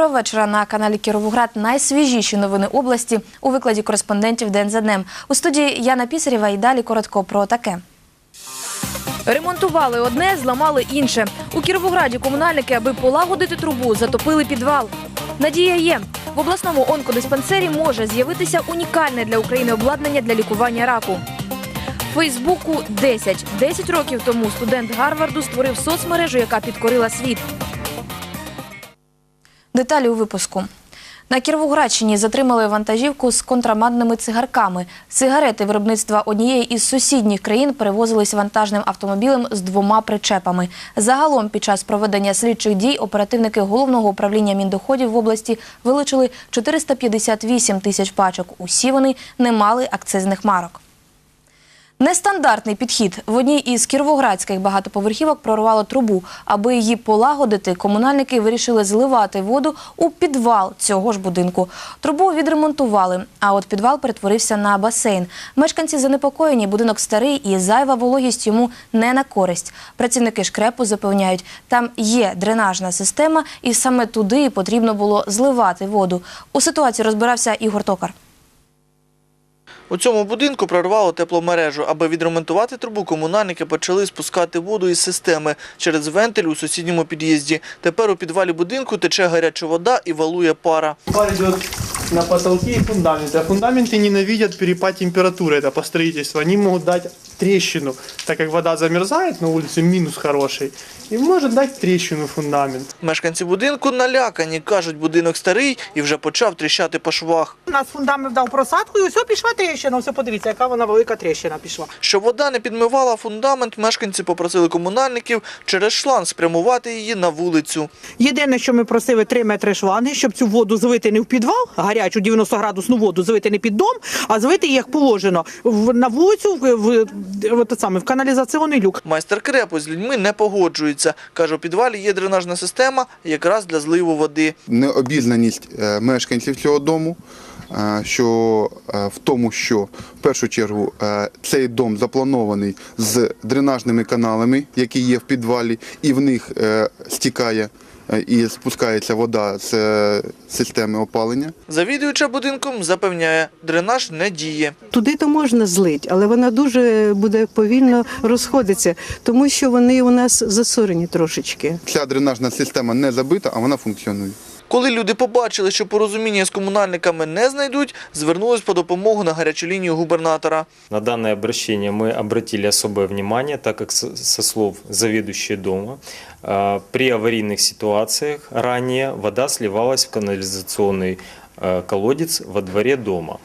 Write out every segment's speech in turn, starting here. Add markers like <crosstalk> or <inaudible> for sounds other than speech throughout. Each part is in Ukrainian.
Доброго вечора на каналі Кіровоград. Найсвіжіші новини області у викладі кореспондентів день за днем. У студії Яна Пісарєва і далі коротко про таке. Ремонтували одне, зламали інше. У Кіровограді комунальники, аби полагодити трубу, затопили підвал. Надія є. В обласному онкодиспансері може з'явитися унікальне для України обладнання для лікування раку. Фейсбуку 10. 10 років тому студент Гарварду створив соцмережу, яка підкорила світ. Деталі у випуску. На Кіровоградщині затримали вантажівку з контрабандними цигарками. Сигарети виробництва однієї із сусідніх країн перевозились вантажним автомобілем з двома причепами. Загалом, під час проведення слідчих дій оперативники головного управління міндоходів в області вилучили 458 тисяч пачок. Усі вони не мали акцизних марок. Нестандартний підхід в одній із кіровоградських багатоповерхівок прорвало трубу. Аби її полагодити, комунальники вирішили зливати воду у підвал цього ж будинку. Трубу відремонтували, а от підвал перетворився на басейн. Мешканці занепокоєні, будинок старий і зайва вологість йому не на користь. Працівники шкрепу запевняють, там є дренажна система, і саме туди потрібно було зливати воду. У ситуації розбирався Ігор Токар. У цьому будинку прорвало тепломережу. Аби відремонтувати трубу, комунальники почали спускати воду із системи через вентиль у сусідньому під'їзді. Тепер у підвалі будинку тече гаряча вода і валує пара. Пар идет на потолке и фундаменты. А фундаменты ненавидят перепад температуры, это по строительству. Они могут дать трещину, так как вода замерзает на улице, минус хороший, и может дать трещину фундамент. Мешканці будинку налякані. Кажуть, будинок старий і вже почав тріщати по швах. У нас фундамент дав просадку і все пішла тріщина. Все подивіться, яка вона велика тріщина пішла. Щоб вода не підмивала фундамент, мешканці попросили комунальників через шланг спрямувати її на вулицю. Єдине, що ми просили 3 метри шланги, щоб цю воду злити не в підвал, гарячу 90 градусну воду злити не під дом, а злити її, як положено в на вулицю в, в, саме, в каналізаційний люк. Майстер крепу з людьми не погоджується. Каже, у підвалі є дренажна система якраз для зливу води. необізнаність е, мешканців цього дому, е, що е, в тому, що в першу чергу цей дом запланований з дренажними каналами, які є в підвалі, і в них стікає і спускається вода з е, системи опалення. Завідуюча будинком запевняє, дренаж не діє. Туди то можна злить, але вона дуже буде повільно розходитися, тому що вони у нас засорені трошечки. Ця дренажна система не забита, а вона функціонує. Коли люди побачили, що порозуміння з комунальниками не знайдуть, звернулись по допомогу на гарячу лінію губернатора. На данное обращение мы обратили особое внимание, так как со со слов заведующей дома, э, при аварийных ситуациях ранее вода сливалась в канализационный э, колодец во дворе дома.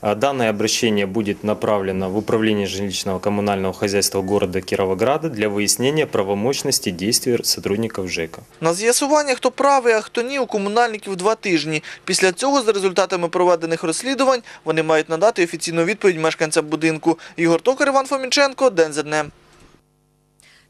А Данное обращение будет направлено в Управление жилищного коммунального хозяйства города Кировограда для выяснения правомощности действий сотрудников ЖЭКа. На з'ясування, хто правий, а хто ні, у комунальників два тижні. Після цього, за результатами проведених розслідувань, вони мають надати офіційну відповідь мешканцям будинку. Ігор Токар, Іван Фомінченко, День за днем.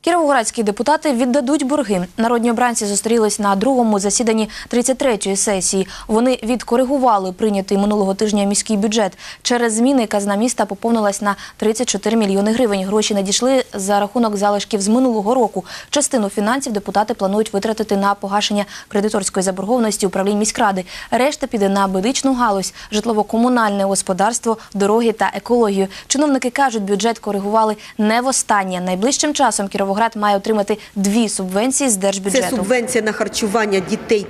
Кіровоградські депутати віддадуть борги. Народні обранці зустрілись на другому засіданні 33-ї сесії. Вони відкоригували прийнятий минулого тижня міський бюджет. Через зміни казна міста поповнилась на 34 мільйони гривень. Гроші надійшли за рахунок залишків з минулого року. Частину фінансів депутати планують витратити на погашення кредиторської заборгованості управлінь міськради. Решта піде на медичну галузь, житлово-комунальне господарство, дороги та екологію. Чиновники кажуть, бюджет коригували не востаннє. Найближчим часом Кіровоград має отримати дві субвенції з Це субвенція на харчування дітей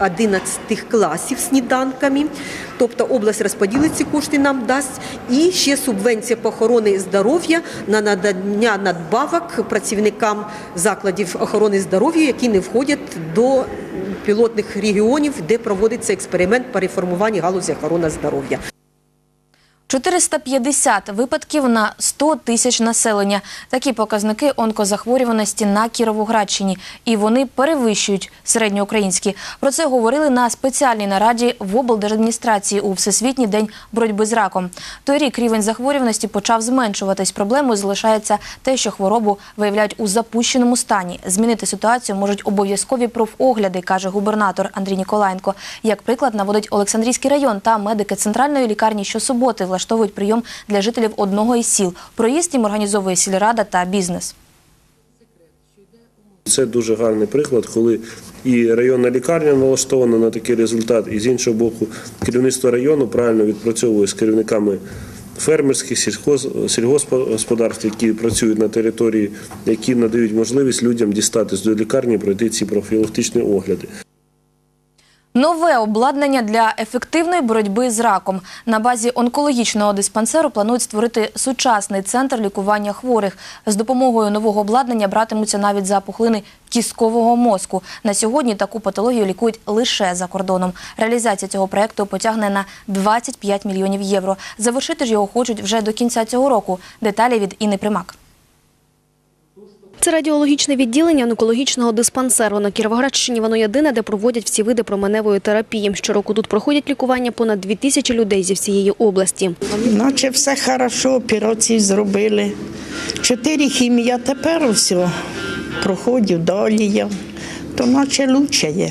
5-11 класів сніданками. Тобто область розподілить ці кошти нам дасть. І ще субвенція по охорони здоров'я на надання надбавок працівникам закладів охорони здоров'я, які не входять до пілотних регіонів, де проводиться експеримент по реформуванню галузі охорони здоров'я. 450 випадків на 100 тисяч населення. Такі показники онкозахворюваності на Кіровоградщині. І вони перевищують середньоукраїнські. Про це говорили на спеціальній нараді в облдержадміністрації у Всесвітній день боротьби з раком. Той рік рівень захворюваності почав зменшуватись. Проблемою залишається те, що хворобу виявляють у запущеному стані. Змінити ситуацію можуть обов'язкові профогляди, каже губернатор Андрій Ніколаєнко. Як приклад наводить Олександрійський район та медики центральної лікарні щосуботи влаштовують прийом для жителів одного із сіл. Проїзд їм організовує сільрада та бізнес. Це дуже гарний приклад, коли і районна лікарня налаштована на такий результат, і з іншого боку, керівництво району правильно відпрацьовує з керівниками фермерських сільхоз, сільгоспгосподарств, які працюють на території, які надають можливість людям дістатись до лікарні, пройти ці профілактичні огляди. Нове обладнання для ефективної боротьби з раком. На базі онкологічного диспансеру планують створити сучасний центр лікування хворих. З допомогою нового обладнання братимуться навіть за пухлини кісткового мозку. На сьогодні таку патологію лікують лише за кордоном. Реалізація цього проекту потягне на 25 мільйонів євро. Завершити ж його хочуть вже до кінця цього року. Деталі від Інни Примак. Це радіологічне відділення онкологічного диспансеру на Кіровоградщині. Воно єдине, де проводять всі види променевої терапії. Щороку тут проходять лікування понад дві тисячі людей зі всієї області. Наче все хорошо, операції зробили. Чотири хімії, а тепер все. Проходив далі я. То наче лучше є.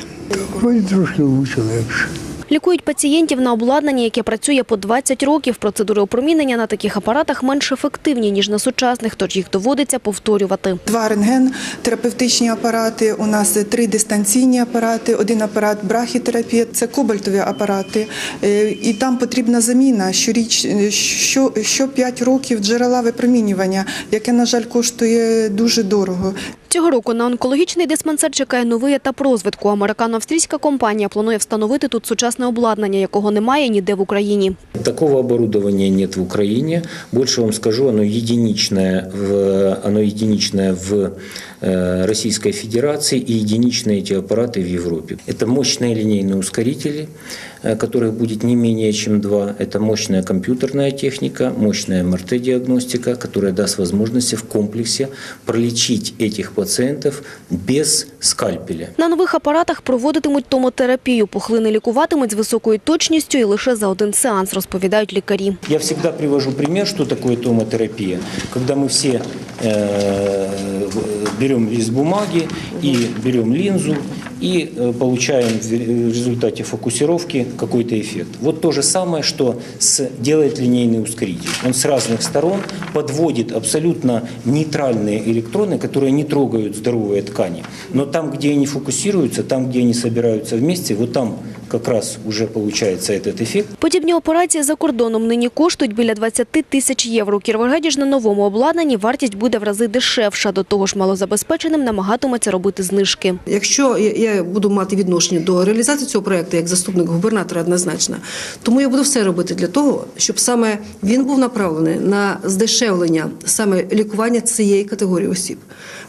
Лікують пацієнтів на обладнанні, яке працює по 20 років. Процедури опромінення на таких апаратах менш ефективні, ніж на сучасних, тож їх доводиться повторювати. Два рентген-терапевтичні апарати. У нас три дистанційні апарати, один апарат брахітерапія, це кобальтові апарати. Е, І там потрібна заміна щоріч, е, що, що 5 років джерела випромінювання, яке, на жаль, коштує дуже дорого. Цього року на онкологічний диспансер чекає новий етап розвитку. Американо-австрійська компанія планує встановити тут сучасне обладнання, якого немає ніде в Україні. Такого оборудования нет в Украине. Больше вам скажу, оно единичное в, оно единичное в э, Российской Федерации и единичные эти аппараты в Европе. Это мощные линейные ускорители, э, которых будет не менее чем два. Это мощная компьютерная техника, мощная МРТ-диагностика, которая даст возможность в комплексе пролечить этих пациентов без скальпеля. На нових апаратах проводитимуть томотерапію. Пухлини лікуватимуть з високою точністю і лише за один сеанс, розповідають лікарі. Я завжди привожу приклад, що таке томотерапія. Коли ми всі беремо берем лист бумаги і беремо линзу и э, получаем в в результате фокусировки какой-то эффект. Вот то же самое, что с, делает линейный ускоритель. Он с разных сторон подводит абсолютно нейтральные электроны, которые не трогают здоровые ткани. Но там, где они фокусируются, там, где они собираются вместе, вот там как раз уже получается этот эффект. Подібні операції за кордоном нині коштують біля 20 тисяч євро. У ж на новому обладнанні вартість буде в рази дешевша. До того ж, малозабезпеченим намагатиметься робити знижки. Якщо я- я буду мати відношення до реалізації цього проекту як заступник губернатора однозначно, тому я буду все робити для того, щоб саме він був направлений на здешевлення саме лікування цієї категорії осіб.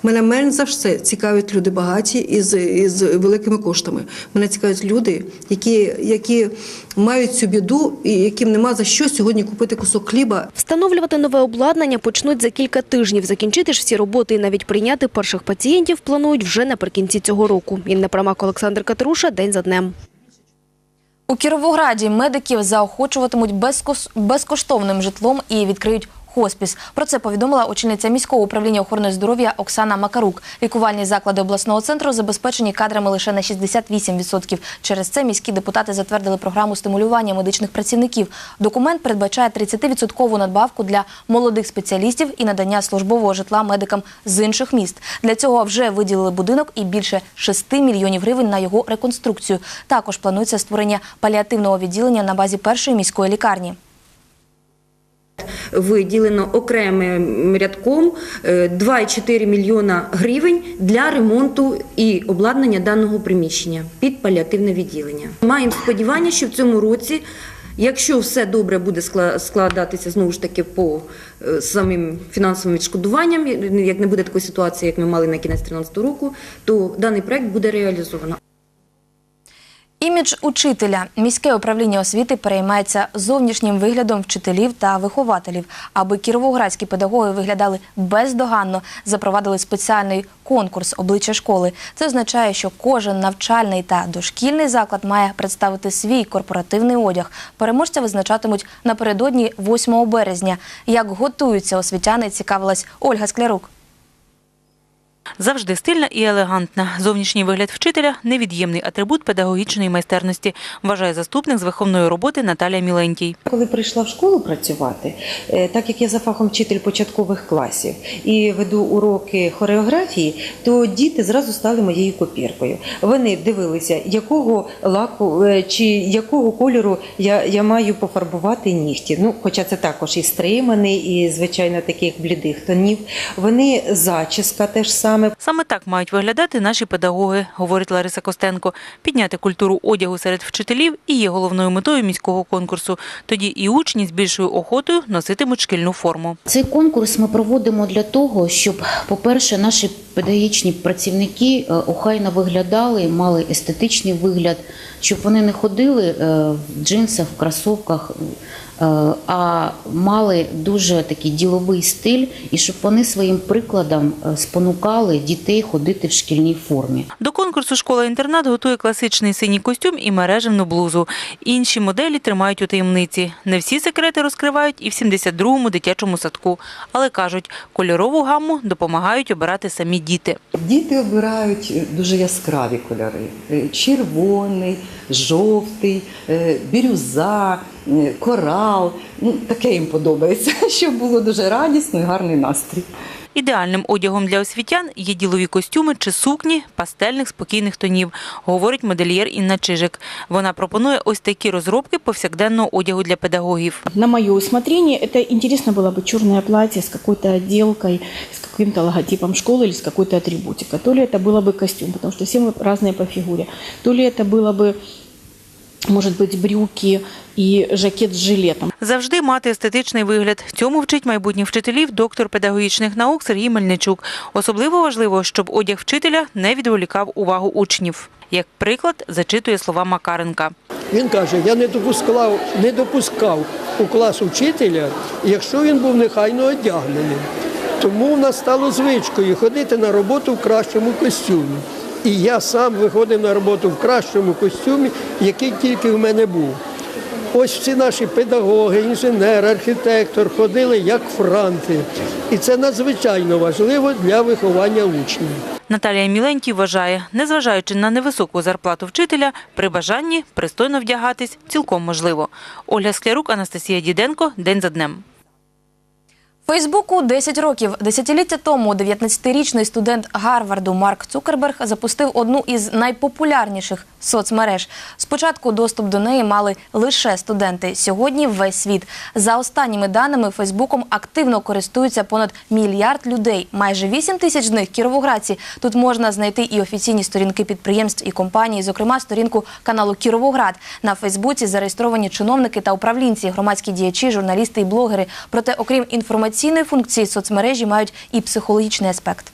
Мене менш за все цікавлять люди багаті із, із великими коштами. Мене цікавлять люди, які, які мають цю біду і яким нема за що сьогодні купити кусок хліба. Встановлювати нове обладнання почнуть за кілька тижнів. Закінчити ж всі роботи і навіть прийняти перших пацієнтів планують вже наприкінці цього року. Інна Прамак, Олександр Катеруша. День за днем. У Кіровограді медиків заохочуватимуть безкоштовним житлом і відкриють хоспіс. Про це повідомила очільниця міського управління охорони здоров'я Оксана Макарук. Лікувальні заклади обласного центру забезпечені кадрами лише на 68%. Через це міські депутати затвердили програму стимулювання медичних працівників. Документ передбачає 30% надбавку для молодих спеціалістів і надання службового житла медикам з інших міст. Для цього вже виділили будинок і більше 6 мільйонів гривень на його реконструкцію. Також планується створення паліативного відділення на базі першої міської лікарні. Виділено окремим рядком е, 2,4 мільйона гривень для ремонту і обладнання даного приміщення під паліативне відділення. Маємо сподівання, що в цьому році. Якщо все добре буде складатися знову ж таки по е, самим фінансовим відшкодуванням, як не буде такої ситуації, як ми мали на кінець 2013 року, то даний проект буде реалізовано. Імідж учителя. Міське управління освіти переймається зовнішнім виглядом вчителів та вихователів. Аби кіровоградські педагоги виглядали бездоганно, запровадили спеціальний конкурс обличчя школи. Це означає, що кожен навчальний та дошкільний заклад має представити свій корпоративний одяг. Переможця визначатимуть напередодні 8 березня. Як готуються освітяни, цікавилась Ольга Склярук. Завжди стильна і елегантна. Зовнішній вигляд вчителя – невід'ємний атрибут педагогічної майстерності, вважає заступник з виховної роботи Наталія Мілентій. Коли прийшла в школу працювати, е, так як я за фахом вчитель початкових класів і веду уроки хореографії, то діти зразу стали моєю копіркою. Вони дивилися, якого лаку е, чи якого кольору я, я маю пофарбувати нігті. Ну, хоча це також і стриманий, і звичайно таких блідих тонів. Вони зачіска теж саме. Саме так мають виглядати наші педагоги, говорить Лариса Костенко. Підняти культуру одягу серед вчителів і є головною метою міського конкурсу. Тоді і учні з більшою охотою носитимуть шкільну форму. Цей конкурс ми проводимо для того, щоб, по-перше, наші педагогічні працівники е, охайно виглядали, мали естетичний вигляд, щоб вони не ходили е, в джинсах, в кросовках, а мали дуже такий діловий стиль, і щоб вони своїм прикладом е, спонукали дітей ходити в шкільній формі. До конкурсу школа-інтернат готує класичний синій костюм і мережевну блузу. Інші моделі тримають у таємниці. Не всі секрети розкривають і в 72-му дитячому садку. Але кажуть, кольорову гамму допомагають обирати самі діти. Діти обирають е, дуже яскраві кольори: Е, червоний, жовтий, е, бірюза, е, корал. Ну, таке їм подобається, <laughs> щоб було дуже радісно і гарний настрій. Ідеальним одягом для освітян є ділові костюми чи сукні пастельних спокійних тонів, говорить модельєр Інна Чижик. Вона пропонує ось такі розробки повсякденного одягу для педагогів. На мое усмотрение это интересно было бы черное платье с какой-то отделкой, с каким-то логотипом школы или с какой-то атрибутикой. То ли это было бы костюм, потому что все мы разные по фигуре. То ли это было бы, может быть, брюки и жакет с жилетом. Завжди мати естетичний вигляд. Цьому вчить майбутніх вчителів доктор педагогічних наук Сергій Мельничук. Особливо важливо, щоб одяг вчителя не відволікав увагу учнів. Як приклад, зачитує слова Макаренка. Він каже, я не допускав, не допускав у клас учителя, якщо він був нехайно одягнений. Тому в нас стало звичкою ходити на роботу в кращому костюмі. І я сам виходив на роботу в кращому костюмі, який тільки в мене був. Ось всі наші педагоги, інженер, архітектор ходили як франти. І це надзвичайно важливо для виховання учнів. Наталія Міленький вважає, незважаючи на невисоку зарплату вчителя, при бажанні пристойно вдягатись цілком можливо. Ольга Склярук, Анастасія Діденко. День за днем. Фейсбуку 10 років. Десятиліття тому 19-річний студент Гарварду Марк Цукерберг запустив одну із найпопулярніших соцмереж. Спочатку доступ до неї мали лише студенти. Сьогодні весь світ. За останніми даними, Фейсбуком активно користуються понад мільярд людей. Майже 8 тисяч з них кіровоградці. Тут можна знайти і офіційні сторінки підприємств і компаній, зокрема сторінку каналу Кіровоград. На Фейсбуці зареєстровані чиновники та управлінці, громадські діячі, журналісти і блогери. Проте, окрім інформаційної функції, соцмережі мають і психологічний аспект.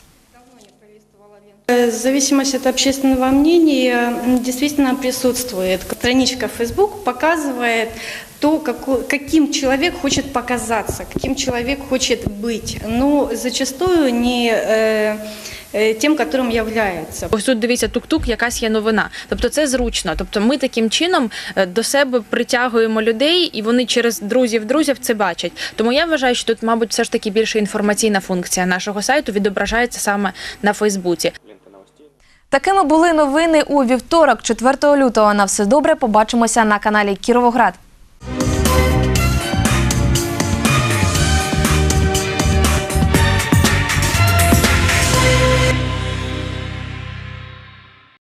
Э, Зависимость от общественного мнения м, действительно присутствует. Страничка Facebook показывает то, какой- каким человек хочет показаться, каким человек хочет быть, но зачастую не э, э, тем, которым является. Ось тут дивіться, тук-тук, якась є новина. Тобто це зручно. Тобто ми таким чином е, до себе притягуємо людей, і вони через друзів друзів це бачать. Тому я вважаю, що тут, мабуть, все ж таки більше інформаційна функція нашого сайту відображається саме на Фейсбуці. Такими були новини у вівторок, 4 лютого. На все добре. Побачимося на каналі Кіровоград.